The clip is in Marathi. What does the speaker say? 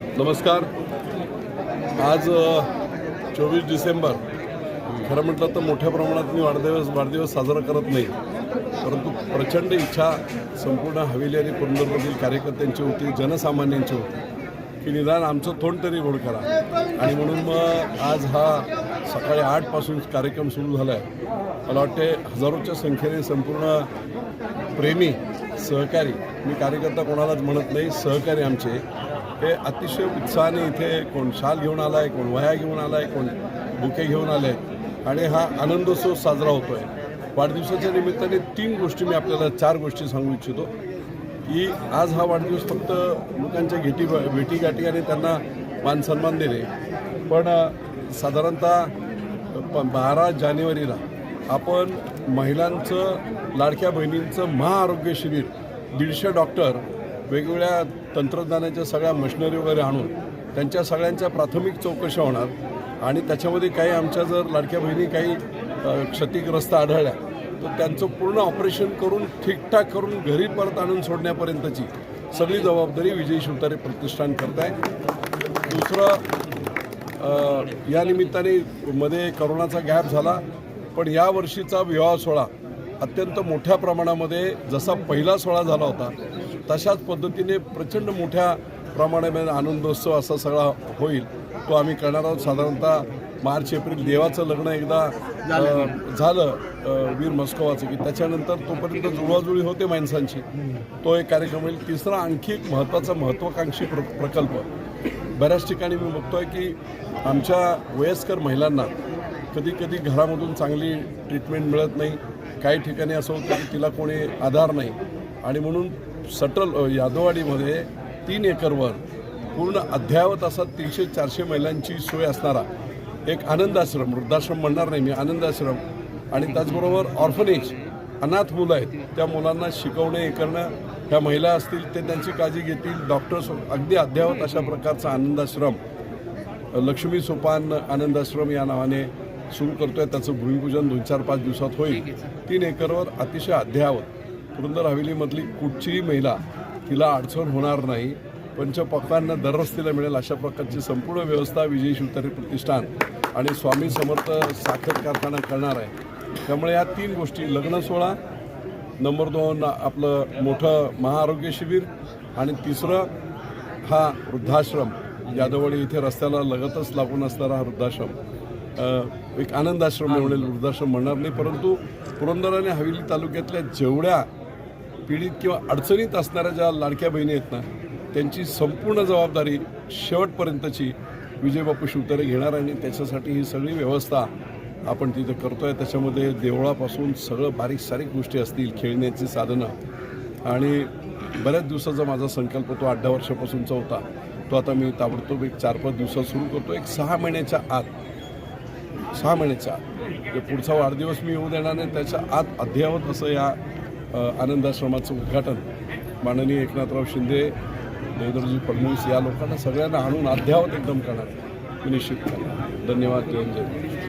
नमस्कार. आज चोवीस डिसेंबर. खरं म्हटलं तर मोठ्या प्रमाणात मी वाढदिवस वाढदिवस साजरा करत नाही. परंतु प्रचंड इच्छा संपूर्ण हवेली आणि पुरंदरमधील कार्यकर्त्यांची होती जनसामान्यांची होती की निदान आमचं तोंड तरी गोड करा. आणि म्हणून मग आज हा सकाळी आठपासून कार्यक्रम सुरू झाला आहे मला वाटते हजारोच्या संख्येने संपूर्ण प्रेमी सहकारी मी कार्यकर्ता कोणालाच म्हणत नाही सहकारी आमचे. हे अतिशय उत्साहाने इथे कोण शाल घेऊन आला आहे कोण वह्या घेऊन आला आहे कोण बुके घेऊन आले आहेत. आणि हा आनंदोत्सव साजरा होतो आहे वाढदिवसाच्या निमित्ताने तीन गोष्टी मी आपल्याला चार गोष्टी सांगू इच्छितो. की आज हा वाढदिवस फक्त लोकांच्या घेटी भेटीगाठी आणि त्यांना मानसन्मान दिले देणे. पण साधारणतः प बारा जानेवारीला आपण महिलांचं लाडक्या बहिणींचं महाआरोग्य शिबिर दीडशे डॉक्टर वेगवेगळ्या तंत्रज्ञानाच्या सगळ्या मशिनरी वगैरे आणून त्यांच्या सगळ्यांच्या प्राथमिक चौकशा होणार. आणि त्याच्यामध्ये काही आमच्या जर लाडक्या बहिणी काही क्षतिग्रस्त आढळल्या तर त्यांचं पूर्ण ऑपरेशन करून ठीकठाक करून घरी परत आणून सोडण्यापर्यंतची सगळी जबाबदारी विजय शिवतारे प्रतिष्ठान करत आहे दुसरं या निमित्ताने मध्ये करोनाचा गॅप झाला पण या वर्षीचा विवाह सोहळा अत्यंत मोठ्या प्रमाणामध्ये जसा पहिला सोहळा झाला होता तशाच पद्धतीने प्रचंड मोठ्या प्रमाणामध्ये आनंदोत्सव असा सगळा होईल तो आम्ही करणार आहोत. साधारणतः मार्च एप्रिल देवाचं लग्न एकदा झालं. वीर मस्कोवाचं की त्याच्यानंतर तोपर्यंत जुळवाजुळी होते माणसांची. तो एक कार्यक्रम होईल. तिसरा आणखी एक महत्त्वाचा महत्त्वाकांक्षी प्र प्रकल्प. बऱ्याच ठिकाणी मी बघतोय की आमच्या वयस्कर महिलांना कधी कधी घरामधून चांगली ट्रीटमेंट मिळत नाही. काही ठिकाणी असं होतं की तिला कोणी आधार नाही. आणि म्हणून सटल यादववाडीमध्ये तीन एकरवर पूर्ण अद्ययावत असा तीनशे चारशे महिलांची सोय असणारा एक आनंदाश्रम वृद्धाश्रम म्हणणार नाही मी आनंदाश्रम. आणि त्याचबरोबर ऑर्फनेज अनाथ मुलं आहेत. त्या मुलांना शिकवणे हे करणं ह्या महिला असतील ते त्यांची काळजी घेतील. डॉक्टर्स अगदी अद्ययावत अशा प्रकारचा आनंदाश्रम लक्ष्मी सोपान आनंदाश्रम या नावाने सुरू करतोय. त्याचं भूमिपूजन दोन चार पाच दिवसात होईल. तीन एकरवर अतिशय अद्ययावत पुरंदर हवेलीमधली कुठचीही महिला तिला अडचण होणार नाही. पंचपक्वांना दररोज तिला मिळेल अशा प्रकारची संपूर्ण व्यवस्था विजय शिवतारे प्रतिष्ठान आणि स्वामी समर्थ साखर कारखाना करणार आहे. त्यामुळे या तीन गोष्टी लग्न सोहळा नंबर दोन आपलं मोठं महाआरोग्य शिबिर आणि तिसरं हा वृद्धाश्रम. यादववाडी इथे रस्त्याला लगतच लागून असणारा हा वृद्धाश्रम. एक आनंदाश्रम म्हणेल वृद्धाश्रम म्हणणार नाही परंतु पुरंदर आणि हवेली तालुक्यातल्या जेवढ्या पीडित किंवा अडचणीत असणाऱ्या ज्या लाडक्या बहिणी आहेत ना त्यांची संपूर्ण जबाबदारी शेवटपर्यंतची विजयबापू शिवतारे घेणार आणि त्याच्यासाठी ही सगळी व्यवस्था आपण तिथे करतोय. त्याच्यामध्ये देवळापासून सगळं बारीक सारीक गोष्टी असतील खेळण्याची साधनं. आणि बऱ्याच दिवसाचा माझा संकल्प तो आठ दहा वर्षापासूनचा होता. तो आता मी ताबडतोब एक चार पाच दिवसात सुरू करतो. एक सहा महिन्याच्या आत सहा महिन्याच्या पुढचा वाढदिवस मी येऊ देणार नाही त्याच्या आत अद्ययावत असं या आनंदाश्रमाचं उद्घाटन माननीय एकनाथराव शिंदे देवेंद्रजी फडणवीस या लोकांना सगळ्यांना आणून अद्ययावत एकदम करणार मी निश्चित करणार धन्यवाद जय जय